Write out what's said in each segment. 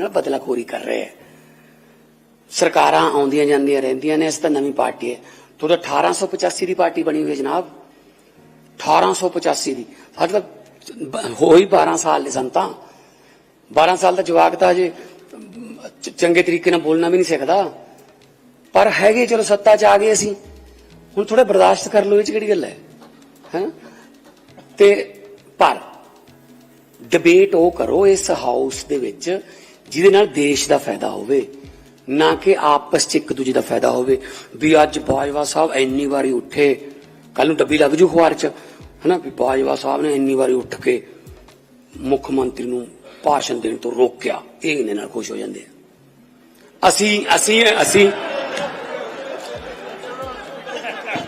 ਨਾਲ ਬਦਲਾਖੋਰੀ ਕਰ ਰਹੇ ਹੈ ਸਰਕਾਰਾਂ ਆਉਂਦੀਆਂ ਜਾਂਦੀਆਂ ਰਹਿੰਦੀਆਂ ਨੇ, ਇਸ ਤਾਂ ਨਵੀਂ ਪਾਰਟੀ ਹੈ। ਤੋਂ ਤਾਂ 1885 ਦੀ ਪਾਰਟੀ ਬਣੀ ਹੋਈ ਹੈ ਜਨਾਬ। 1885 ਦੀ। ਸਾਡੇ ਹੋਈ 12 ਸਾਲ ਦੇ ਸੰਤਾਂ 12 ਸਾਲ ਦਾ ਜਵਾਕ ਤਾਂ ਅਜੇ ਚੰਗੇ ਤਰੀਕੇ ਨਾਲ ਬੋਲਣਾ ਵੀ ਨਹੀਂ ਸਿੱਖਦਾ। ਪਰ ਹੈਗੇ ਚਲੋ ਸੱਤਾ 'ਚ ਆ ਗਏ ਅਸੀਂ। ਹੁਣ ਥੋੜਾ ਬਰਦਾਸ਼ਤ ਕਰ ਲਓ ਇਹ 'ਚ ਕਿਹੜੀ ਗੱਲ ਹੈ। ਹੈ? ਤੇ ਪਰ ਡਿਬੇਟ ਉਹ ਕਰੋ ਇਸ ਹਾਊਸ ਦੇ ਵਿੱਚ ਜਿਹਦੇ ਨਾਲ ਦੇਸ਼ ਦਾ ਫਾਇਦਾ ਹੋਵੇ, ਨਾ ਕਿ ਆਪਸ ਚ ਇੱਕ ਦੂਜੇ ਦਾ ਫਾਇਦਾ ਹੋਵੇ। ਵੀ ਅੱਜ ਬਾਜਵਾ ਸਾਹਿਬ ਇੰਨੀ ਵਾਰੀ ਉੱਠੇ ਕੱਲ ਨੂੰ ਡੱਬੀ ਲੱਗ ਜੂ ਖਵਾਰ ਚ, ਹਨਾ? ਵੀ ਬਾਜਵਾ ਸਾਹਿਬ ਨੇ ਇੰਨੀ ਵਾਰੀ ਉੱਠ ਕੇ ਮੁੱਖ ਮੰਤਰੀ ਨੂੰ ਭਾਸ਼ਣ ਦੇਣ ਤੋਂ ਰੋਕਿਆ, ਇਹ ਇਹਨੇ ਨਾਲ ਖੁਸ਼ ਹੋ ਜਾਂਦੇ ਆ। ਅਸੀਂ ਅਸੀਂ ਅਸੀਂ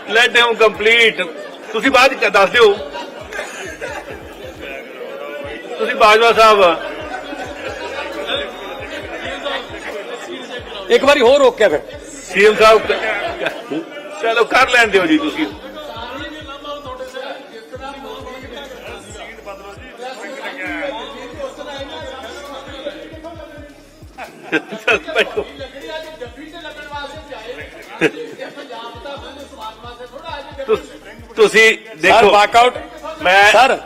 ਲੈਟ ਡਾਊਨ ਕੰਪਲੀਟ ਤੁਸੀਂ ਬਾਅਦ ਚ ਦੱਸ ਦਿਓ। ਤੁਸੀਂ ਬਾਜਵਾ ਸਾਹਿਬ ਇੱਕ ਵਾਰੀ ਹੋਰ ਰੋਕਿਆ ਫਿਰ ਸੀਐਮ ਸਾਹਿਬ ਚਲੋ ਕਰ ਲੈਣ ਦਿਓ ਜੀ ਤੁਸੀਂ ਚੱਲ ਬੈਠੋ ਤੁਸ- ਤੁਸੀਂ ਸਰ ਦੇਖੋ ਵਾਕਆਊਟ ਮੈਂ ਸਰ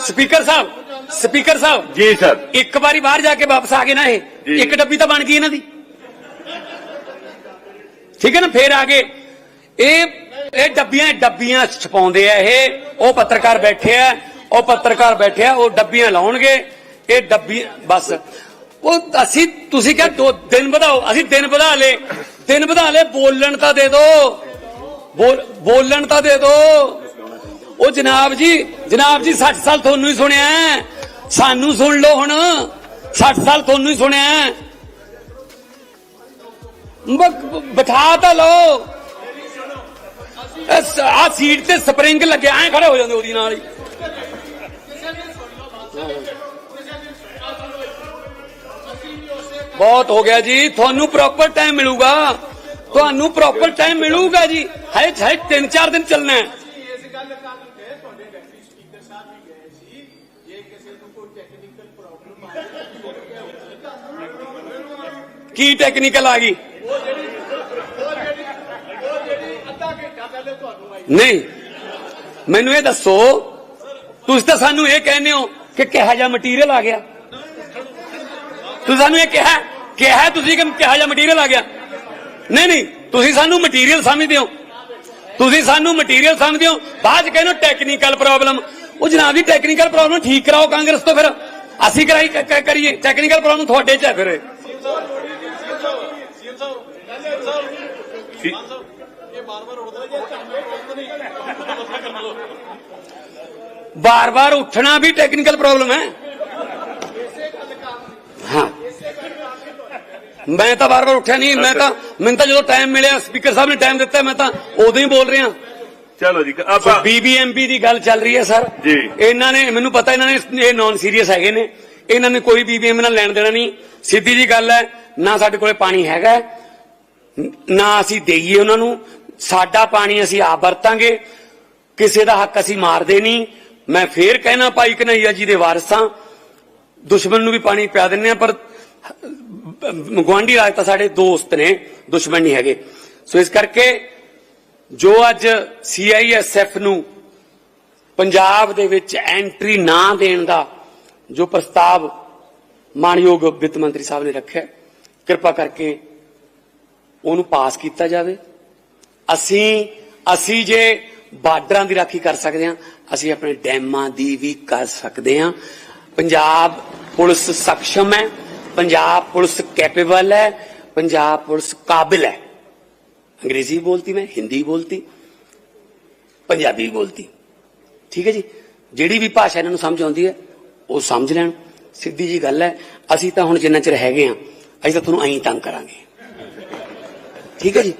ਸਪੀਕਰ ਸਾਹਿਬ ਸਪੀਕਰ ਸਾਹਿਬ ਜੀ ਸਰ ਇੱਕ ਵਾਰੀ ਬਾਹਰ ਜਾ ਕੇ ਵਾਪਸ ਆ ਗਏ ਨਾ ਇਹ ਜੀ। ਇੱਕ ਡੱਬੀ ਤਾਂ ਬਣ ਗਈ ਇਹਨਾਂ ਦੀ। ਠੀਕ ਹੈ ਨਾ, ਫੇਰ ਆ ਗਏ ਇਹ ਇਹ ਡੱਬੀਆਂ ਡੱਬੀਆਂ ਛਪਾਉਂਦੇ ਆ ਇਹ। ਉਹ ਪੱਤਰਕਾਰ ਬੈਠੇ ਆ, ਉਹ ਪੱਤਰਕਾਰ ਬੈਠੇ ਆ, ਉਹ ਡੱਬੀਆਂ ਲਾਉਣਗੇ। ਇਹ ਡੱਬੀ, ਬਸ। ਉਹ ਅਸੀਂ, ਤੁਸੀਂ ਕਿਹਾ ਦੋ ਦਿਨ ਵਧਾਓ, ਅਸੀਂ ਦਿਨ ਵਧਾ ਲਏ। ਦਿਨ ਵਧਾ ਲਏ, ਬੋਲਣ ਤਾਂ ਦੇ ਦਿਓ ਬੋਲ, ਬੋਲਣ ਤਾਂ ਦੇ ਦਿਓ ਉਹ ਜਨਾਬ ਜੀ ਜਨਾਬ ਜੀ 60 ਸਾਲ ਤੁਹਾਨੂੰ ਹੀ ਸੁਣਿਆ। ਹੈ। ਸਾਨੂੰ ਸੁਣ ਲਓ ਹੁਣ। 60 ਸਾਲ ਤੁਹਾਨੂੰ ਹੀ ਸੁਣਿਆ। ਬਿਠਾ ਤਾਂ ਲਓ। ਆ ਸੀਟ ਤੇ ਸਪਰਿੰਗ ਲੱਗਿਆ, ਐ ਖੜੇ ਹੋ ਜਾਂਦੇ ਉਹਦੀ ਨਾਲ ਹੀ। ਬਹੁਤ ਹੋ ਗਿਆ ਜੀ, ਤੁਹਾਨੂੰ ਪ੍ਰੋਪਰ ਟਾਈਮ ਮਿਲੂਗਾ। ਤੁਹਾਨੂੰ ਪ੍ਰੋਪਰ ਟਾਈਮ ਮਿਲੂਗਾ ਜੀ। ਹਾਏ ਹਾਏ 3-4 ਦਿਨ ਚੱਲਣਾ ਹੈ। ਇਸ ਗੱਲ ਕਰਨ ਗਏ ਤੁਹਾਡੇ ਡਿਪਟੀ ਸਪੀਕਰ ਸਾਹਿਬ ਵੀ ਗਏ ਸੀ ਜੇ ਕਿਸੇ ਨੂੰ ਕੋਈ ਟੈਕਨੀਕਲ ਪ੍ਰੋਬਲਮ ਆਏ ਕੀ ਟੈਕਨੀਕਲ ਆ ਗਈ ਉਹ ਜਿਹੜੀ ਅੱਧਾ ਘੰਟਾ ਪਹਿਲੇ ਤੁਹਾਨੂੰ ਆਈ ਨਹੀਂ ਮੈਨੂੰ ਇਹ ਦੱਸੋ ਤੁਸੀਂ ਤਾਂ ਸਾਨੂੰ ਇਹ ਕਹਿੰਦੇ ਹੋ ਕਿ ਕਿਹਾ ਜਿਹਾ ਮਟੀਰੀਅਲ ਆ ਗਿਆ ਤੁਸੀਂ ਸਾਨੂੰ ਇਹ ਕਿਹਾ ਕਿਹਾ ਤੁਸੀਂ ਕਿ ਕਿਹਾ ਜਿਹਾ ਮਟੀਰੀਅਲ ਆ ਗਿਆ ਨਹੀਂ ਨਹੀਂ ਤੁਸੀਂ ਸਾਨੂੰ ਮਟੀਰੀਅਲ ਸਮਝਦੇ ਹੋ ਤੁਸੀਂ ਸਾਨੂੰ ਮਟੀਰੀਅਲ ਸਮਝਦੇ ਹੋ ਬਾਅਦ ਚ ਕਹਿੰਦੇ ਟੈਕਨੀਕਲ ਪ੍ਰੋਬਲਮ ਉਹ ਜਨਾਬ ਜੀ ਟੈਕਨੀਕਲ ਪ੍ਰੋਬਲਮ ਠੀਕ ਕਰਾਓ ਕਾਂਗਰਸ ਤੋਂ ਫਿਰ। ਅਸੀਂ ਕਰਾਈ, ਕ- ਕ- ਕਰੀਏ। ਟੈਕਨੀਕਲ ਪ੍ਰੋਬਲਮ ਤੁਹਾਡੇ ਚ ਹੈ ਫਿਰ। ਇਹ। ਸੀ- ਬਾਰ-ਬਾਰ ਉੱਠਣਾ ਵੀ ਟੈਕਨੀਕਲ ਪ੍ਰੋਬਲਮ ਹੈ। ਹਾਂ। ਮੈਂ ਤਾਂ ਬਾਰ-ਬਾਰ ਉੱਠਿਆ ਨਹੀਂ, ਮੈਂ ਤਾਂ, ਮੈਨੂੰ ਤਾਂ ਜਦੋਂ ਟਾਈਮ ਮਿਲਿਆ ਸਪੀਕਰ ਸਾਹਿਬ ਨੇ ਟਾਈਮ ਦਿੱਤਾ, ਮੈਂ ਤਾਂ ਉਦੋਂ ਹੀ ਬੋਲ ਰਿਹਾ। ਚਲੋ ਜੀ ਆਪਾਂ ਬੀਬੀਐਮਪੀ ਦੀ ਗੱਲ ਚੱਲ ਰਹੀ ਹੈ ਸਰ। ਜੀ। ਇਹਨਾਂ ਨੇ ਮੈਨੂੰ ਪਤਾ ਇਹਨਾਂ ਨੇ ਇਹ ਨਾਨ ਸੀਰੀਅਸ ਹੈਗੇ ਨੇ। ਇਹਨਾਂ ਨੇ ਕੋਈ ਬੀਬੀਐਮ ਨਾਲ ਲੈਣ ਦੇਣਾ ਨਹੀਂ। ਸਿੱਧੀ ਜੀ ਗੱਲ ਹੈ ਨਾ ਸਾਡੇ ਕੋਲੇ ਪਾਣੀ ਹੈਗਾ ਨਾ ਅਸੀਂ ਦੇਈਏ ਉਹਨਾਂ ਨੂੰ। ਸਾਡਾ ਪਾਣੀ ਅਸੀਂ ਆਪ ਵਰਤਾਂਗੇ। ਕਿਸੇ ਦਾ ਹੱਕ ਅਸੀਂ ਮਾਰਦੇ ਨਹੀਂ। ਮੈਂ ਫੇਰ ਕਹਿਣਾ ਭਾਈ ਕਨਈਆ ਜੀ ਦੇ ਵਾਰਸਾਂ ਦੁਸ਼ਮਣ ਨੂੰ ਵੀ ਪਾਣੀ ਪਿਆ ਦਿੰਨੇ ਆ ਪਰ ਗਵਾਂਢੀ ਰਾਜ ਤਾਂ ਸਾਡੇ ਦੋਸਤ ਨੇ। ਦੁਸ਼ਮਣ ਨਹੀਂ ਹੈਗੇ। ਸੋ ਇਸ ਕਰਕੇ ਜੋ ਅੱਜ ਸੀਆਈਐਸਐਫ ਨੂੰ ਪੰਜਾਬ ਦੇ ਵਿੱਚ ਐਂਟਰੀ ਨਾ ਦੇਣ ਦਾ ਜੋ ਪ੍ਰਸਤਾਵ ਮਾਨਯੋਗ ਵਿੱਤ ਮੰਤਰੀ ਸਾਹਿਬ ਨੇ ਰੱਖਿਆ ਕਿਰਪਾ ਕਰਕੇ ਉਹਨੂੰ ਪਾਸ ਕੀਤਾ ਜਾਵੇ। ਅਸੀਂ ਅਸੀਂ ਜੇ ਬਾਰਡਰਾਂ ਦੀ ਰਾਖੀ ਕਰ ਸਕਦੇ ਹਾਂ, ਅਸੀਂ ਆਪਣੇ ਡੈਮਾਂ ਦੀ ਵੀ ਕਰ ਸਕਦੇ ਹਾਂ। ਪੰਜਾਬ ਪੁਲਿਸ ਸક્ષਮ ਹੈ, ਪੰਜਾਬ ਪੁਲਿਸ ਕੈਪੇਬਲ ਹੈ, ਪੰਜਾਬ ਪੁਲਿਸ ਕਾਬਿਲ ਹੈ। अंग्रेजी बोलती मैं हिंदी बोलती ਪੰਜਾਬੀ ਬੋਲਤੀ ਠੀਕ ਹੈ ਜੀ ਜਿਹੜੀ ਵੀ ਭਾਸ਼ਾ ਇਹਨਾਂ ਨੂੰ ਸਮਝ ਆਉਂਦੀ ਹੈ ਉਹ ਸਮਝ ਲੈਣ ਸਿੱਧੀ ਜੀ ਗੱਲ ਹੈ ਅਸੀਂ ਤਾਂ ਹੁਣ ਜਿੰਨਾ ਚਿਰ ਹੈਗੇ ਆ ਅਸੀਂ ਤਾਂ ਤੁਹਾਨੂੰ ਐਂ ਤੰਗ ਕਰਾਂਗੇ ਠੀਕ ਹੈ ਜੀ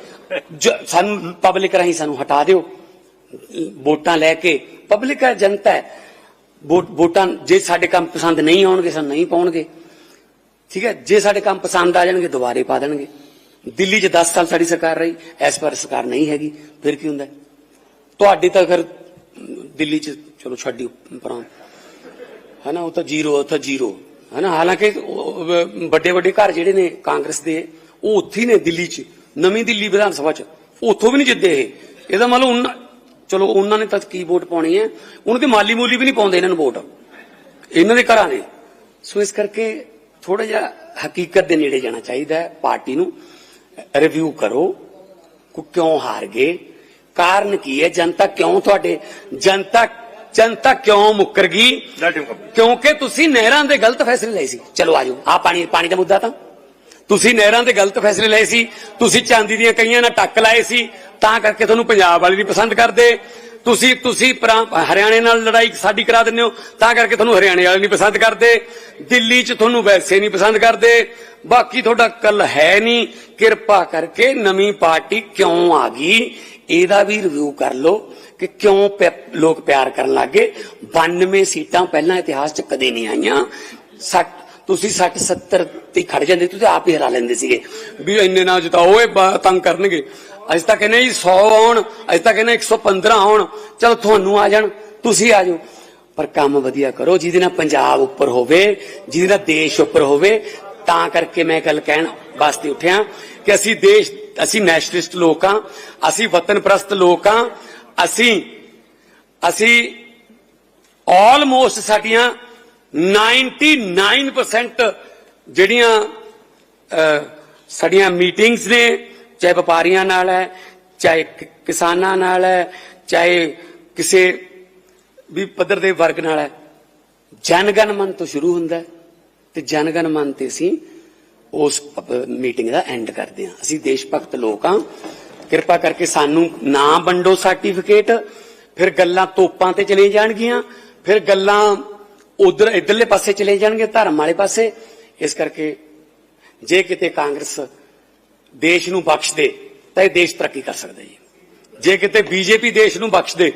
ਜ- ਸਾਨੂੰ ਪਬਲਿਕ ਰਾਹੀਂ ਸਾਨੂੰ ਹਟਾ ਦਿਓ ਵੋਟਾਂ ਲੈ ਕੇ ਪਬਲਿਕ ਹੈ ਜਨਤਾ ਹੈ ਵੋਟ- ਵੋਟਾਂ ਜੇ ਸਾਡੇ ਕੰਮ ਪਸੰਦ ਨਹੀਂ ਆਉਣਗੇ ਸਾਨੂੰ ਨਹੀਂ ਪਾਉਣਗੇ ਠੀਕ ਹੈ ਜੇ ਸਾਡੇ ਕੰਮ ਪਸੰਦ ਆ ਜਾਣਗੇ ਦੁਬਾਰੇ ਪਾ ਦੇਣਗੇ ਦਿੱਲੀ 'ਚ 10 ਸਾਲ ਸਾਡੀ ਸਰਕਾਰ ਰਹੀ, ਇਸ ਵਾਰ ਸਰਕਾਰ ਨਹੀਂ ਹੈਗੀ, ਫਿਰ ਕੀ ਹੁੰਦਾ? ਹੈ? ਤੁਹਾਡੀ ਤਾਂ ਫਿਰ ਦਿੱਲੀ 'ਚ, ਚਲੋ ਛੱਡੀ ਪਰਾਂ ਹਨਾ, ਉਹ ਤਾਂ ਜ਼ੀਰੋ ਉੱਥੇ ਤਾਂ ਜ਼ੀਰੋ। ਹਨਾ, ਹਾਲਾਂਕਿ ਵੱਡੇ ਵੱਡੇ ਘਰ ਜਿਹੜੇ ਨੇ ਕਾਂਗਰਸ ਦੇ, ਉਹ ਉੱਥੇ ਹੀ ਨੇ ਦਿੱਲੀ 'ਚ, ਨਵੀਂ ਦਿੱਲੀ ਵਿਧਾਨ ਸਭਾ 'ਚ। ਉੱਥੋਂ ਵੀ ਨਹੀਂ ਜਿੱਦੇ ਇਹ। ਇਹਦਾ ਮਤਲਬ ਉਹਨਾਂ, ਚਲੋ ਉਹਨਾਂ ਨੇ ਤਾਂ ਕੀ ਵੋਟ ਪਾਉਣੀ ਹੈ? ਉਹਨਾਂ ਦੀ ਮਾਲੀ ਮੂਲੀ ਵੀ ਨਹੀਂ ਪਾਉਂਦੇ ਇਹਨਾਂ ਨੂੰ ਵੋਟ। ਇਹਨਾਂ ਦੇ ਘਰਾਂ ਨੇ। ਸੋ ਇਸ ਕਰਕੇ ਥੋੜਾ ਜਿਹਾ ਹਕੀਕਤ ਦੇ ਨੇੜੇ ਜਾਣਾ ਚਾਹੀਦਾ ਹੈ ਪਾਰਟੀ ਨੂੰ। ਰਿਵਿਊ ਕਰੋ ਕਿ ਕਿਉਂ ਹਾਰ ਗਏ ਕਾਰਨ ਕੀ ਹੈ? ਜਨਤਾ ਕਿਉਂ ਤੁਹਾਡੇ ਜਨਤਾ ਜਨਤਾ ਕਿਉਂ ਮੁੱਕਰ ਗਈ ਕਿਉਂਕਿ ਤੁਸੀਂ ਨਹਿਰਾਂ ਦੇ ਗਲਤ ਫੈਸਲੇ ਲਏ ਸੀ। ਚਲੋ ਆਜੋ ਆ ਪਾਣੀ ਪਾਣੀ ਦਾ ਮੁੱਦਾ ਤਾਂ। ਤੁਸੀਂ ਨਹਿਰਾਂ ਦੇ ਗਲਤ ਫੈਸਲੇ ਲਏ ਸੀ। ਤੁਸੀਂ ਚਾਂਦੀ ਦੀਆਂ ਕਈਆਂ ਨਾਲ ਟੱਕ ਲਾਏ ਸੀ। ਤਾਂ ਕਰਕੇ ਤੁਹਾਨੂੰ ਪੰਜਾਬ ਵਾਲੇ ਨਹੀਂ ਪਸੰਦ ਕਰਦੇ। ਤੁਸੀਂ ਤੁਸੀਂ ਹਰਿਆਣੇ ਨਾਲ ਲੜਾਈ ਸਾਡੀ ਕਰਾ ਦਿੰਦੇ ਹੋ, ਤਾਂ ਕਰਕੇ ਤੁਹਾਨੂੰ ਹਰਿਆਣੇ ਵਾਲੇ ਨਹੀਂ ਪਸੰਦ ਕਰਦੇ। ਦਿੱਲੀ 'ਚ ਤੁਹਾਨੂੰ ਵੈਸੇ ਨਹੀਂ ਪਸੰਦ ਕਰਦੇ। ਬਾਕੀ ਤੁਹਾਡਾ ਕੱਲ ਹੈ ਨਹੀਂ। ਕਿਰਪਾ ਕਰਕੇ ਨਵੀਂ ਪਾਰਟੀ ਕਿਉਂ ਆ ਗਈ? ਇਹਦਾ ਵੀ ਰਿਵਿਊ ਕਰ ਲਓ ਕਿ ਕਿਉਂ ਪਿਆ- ਲੋਕ ਪਿਆਰ ਕਰਨ ਲੱਗੇ। 92 ਸੀਟਾਂ ਪਹਿਲਾਂ ਇਤਿਹਾਸ 'ਚ ਕਦੇ ਨਹੀਂ ਆਈਆਂ। ਸੱਠ, ਤੁਸੀਂ 60 70 ਤੇ ਖੜ ਜਾਂਦੇ, ਤੁਸੀਂ ਆਪ ਹੀ ਹਰਾ ਲੈਂਦੇ ਸੀਗੇ। ਵੀ ਇੰਨੇ ਨਾ ਜਿਤਾਓ, ਇਹ ਤੰਗ ਕਰਨਗੇ। ਅੱਜ ਤਾਂ ਕਹਿੰਦੇ ਜੀ 100 ਆਉਣ ਅੱਜ ਤਾਂ ਕਹਿੰਦੇ 115 ਆਉਣ ਚਲੋ ਤੁਹਾਨੂੰ ਆ ਜਾਣ, ਤੁਸੀਂ ਆ ਜਾਓ। ਪਰ ਕੰਮ ਵਧੀਆ ਕਰੋ, ਜਿਹਦੇ ਨਾਲ ਪੰਜਾਬ ਉੱਪਰ ਹੋਵੇ, ਜਿਹਦੇ ਨਾਲ ਦੇਸ਼ ਉੱਪਰ ਹੋਵੇ, ਤਾਂ ਕਰਕੇ ਮੈਂ ਗੱਲ ਕਹਿਣ ਵਾਸਤੇ ਉੱਠਿਆ ਕਿ ਅਸੀਂ ਦੇਸ਼, ਅਸੀਂ ਨੈਸ਼ਨਲਿਸਟ ਲੋਕ ਹਾਂ, ਅਸੀਂ ਵਤਨ ਪ੍ਰਸਤ ਲੋਕ ਹਾਂ, ਅਸੀਂ ਅਸੀਂ ਆਲਮੋਸਟ ਸਾਡੀਆਂ 99% ਜਿਹੜੀਆਂ ਸਾਡੀਆਂ ਮੀਟਿੰਗਸ ਨੇ ਚਾਹੇ ਵਪਾਰੀਆਂ ਨਾਲ ਹੈ, ਚਾਹੇ ਕਿਸਾਨਾਂ ਨਾਲ ਹੈ, ਚਾਹੇ ਕਿਸੇ ਵੀ ਪੱਧਰ ਦੇ ਵਰਗ ਨਾਲ ਹੈ। ਜਨਗਣ ਮਨ ਤੋਂ ਸ਼ੁਰੂ ਹੁੰਦਾ ਤੇ ਜਨਗਣ ਮਨ ਤੇ ਅਸੀਂ ਉਸ ਮੀਟਿੰਗ ਦਾ ਐਂਡ ਕਰਦੇ ਹਾਂ। ਅਸੀਂ ਦੇਸ਼ ਭਗਤ ਲੋਕ ਹਾਂ। ਕਿਰਪਾ ਕਰਕੇ ਸਾਨੂੰ ਨਾ ਵੰਡੋ ਸਰਟੀਫਿਕੇਟ ਫਿਰ ਗੱਲਾਂ ਤੋਪਾਂ ਤੇ ਚਲੇ ਜਾਣਗੀਆਂ, ਫਿਰ ਗੱਲਾਂ ਉਧਰ, ਇਧਰਲੇ ਪਾਸੇ ਚਲੇ ਜਾਣਗੇ, ਧਰਮ ਵਾਲੇ ਪਾਸੇ। ਇਸ ਕਰਕੇ ਜੇ ਕਿਤੇ ਕਾਂਗਰਸ ਦੇਸ਼ ਨੂੰ ਬਖਸ਼ ਦੇ ਤਾਂ ਇਹ ਦੇਸ਼ ਤਰੱਕੀ ਕਰ ਸਕਦਾ ਜੀ। ਜੇ ਕਿਤੇ ਬੀਜੇਪੀ ਦੇਸ਼ ਨੂੰ ਬਖਸ਼ ਦੇ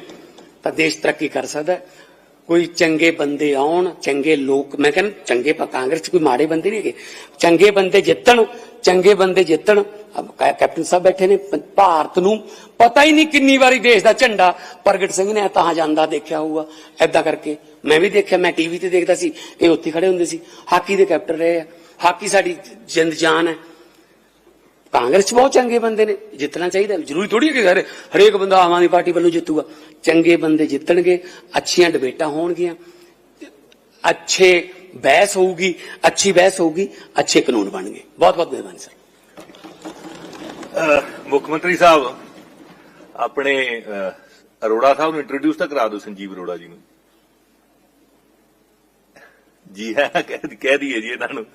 ਤਾਂ ਦੇਸ਼ ਤਰੱਕੀ ਕਰ ਸਕਦਾ। ਕੋਈ ਚੰਗੇ ਬੰਦੇ ਆਉਣ, ਚੰਗੇ ਲੋਕ, ਮੈਂ ਕਹਿੰਦਾ ਚੰਗੇ ਪ- ਕਾਂਗਰਸ 'ਚ ਕੋਈ ਮਾੜੇ ਬੰਦੇ ਨਹੀਂ ਹੈਗੇ। ਚੰਗੇ ਬੰਦੇ ਜਿੱਤਣ, ਚੰਗੇ ਬੰਦੇ ਜਿੱਤਣ ਕੈਪਟਨ ਸਾਹਿਬ ਬੈਠੇ ਨੇ ਭਾਰਤ ਨੂੰ ਪਤਾ ਹੀ ਨਹੀਂ ਕਿੰਨੀ ਵਾਰੀ ਦੇਸ਼ ਦਾ ਝੰਡਾ ਪ੍ਰਗਟ ਸਿੰਘ ਨੇ ਤਾਂ ਜਾਂਦਾ ਦੇਖਿਆ ਹੋਊਗਾ। ਐਦਾਂ ਕਰਕੇ ਮੈਂ ਵੀ ਦੇਖਿਆ, ਮੈਂ ਟੀਵੀ ਤੇ ਦੇਖਦਾ ਸੀ, ਇਹ ਉੱਥੇ ਖੜੇ ਹੁੰਦੇ ਸੀ। ਹਾਕੀ ਦੇ ਕੈਪਟਨ ਰਹੇ ਆ। ਹਾਕੀ ਸਾਡੀ ਜਿੰਦ ਜਾਨ ਹੈ। ਕਾਂਗਰਸ 'ਚ ਬਹੁਤ ਚੰਗੇ ਬੰਦੇ ਨੇ, ਜਿੱਤਣਾ ਚਾਹੀਦਾ, ਜ਼ਰੂਰੀ ਥੋੜੀ ਹੈ ਕਿ ਹਰੇ- ਹਰੇਕ ਬੰਦਾ ਆਮ ਆਦਮੀ ਪਾਰਟੀ ਵੱਲੋਂ ਜਿੱਤੂਗਾ। ਚੰਗੇ ਬੰਦੇ ਜਿੱਤਣਗੇ, ਅੱਛੀਆਂ ਡਿਬੇਟਾਂ ਹੋਣਗੀਆਂ, ਅੱਛੇ ਬਹਿਸ ਹੋਊਗੀ, ਅੱਛੀ ਬਹਿਸ ਹੋਊਗੀ, ਅੱਛੇ ਕਾਨੂੰਨ ਬਣਨਗੇ। ਬਹੁਤ ਬਹੁਤ ਮਿਹਰਬਾਨੀ, ਸਰ। ਮੁੱਖ ਮੰਤਰੀ ਸਾਹਿਬ, ਆਪਣੇ ਅਰੋੜਾ ਸਾਹਿਬ ਨੂੰ ਇੰਟਰੋਡਿਊਸ ਤਾਂ ਕਰਾ ਦਿਓ ਸੰਜੀਵ ਅਰੋੜਾ ਜੀ ਨੂੰ। ਜੀ ਹਾਂ, ਕਹਿ ਕਹਿ ਦਈਏ ਜੀ ਇਹਨਾਂ ਨੂੰ।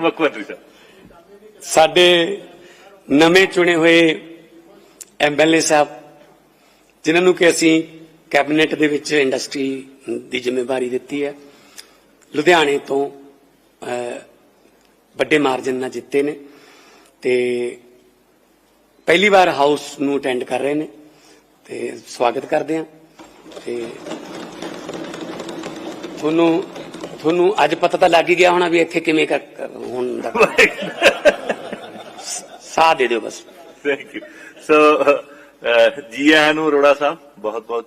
ਮੁੱਖ ਮੰਤਰੀ ਸਾਹਿਬ। ਸਾਡੇ ਨਵੇਂ ਚੁਣੇ ਹੋਏ ਐਮਐਲਏ ਸਾਹਿਬ, ਜਿਨ੍ਹਾਂ ਨੂੰ ਕਿ ਅਸੀਂ ਕੈਬਨਿਟ ਦੇ ਵਿੱਚ ਇੰਡਸਟਰੀ ਦੀ ਜ਼ਿੰਮੇਵਾਰੀ ਦਿੱਤੀ ਹੈ, ਲੁਧਿਆਣੇ ਤੋਂ ਵੱਡੇ ਮਾਰਜਨ ਨਾਲ ਜਿੱਤੇ ਨੇ ਤੇ ਪਹਿਲੀ ਵਾਰ ਹਾਊਸ ਨੂੰ ਅਟੈਂਡ ਕਰ ਰਹੇ ਨੇ ਤੇ ਸਵਾਗਤ ਕਰਦੇ ਹਾਂ ਤੇ ਤੁਹਾਨੂੰ ਤੁਹਾਨੂੰ ਅੱਜ ਪਤਾ ਤਾਂ ਲੱਗ ਹੀ ਗਿਆ ਹੋਣਾ ਵੀ ਇੱਥੇ ਕਿਵੇਂ ਕਰ ਹੋਣ ਦਾ। ਸਾਥ ਦੇ ਦਿਓ ਬਸ। ਥੈਂਕ ਯੂ ਸੋ ਜੀ ਆਇਆਂ ਨੂੰ ਅਰੋੜਾ ਸਾਹਿਬ ਬਹੁਤ ਬਹੁਤ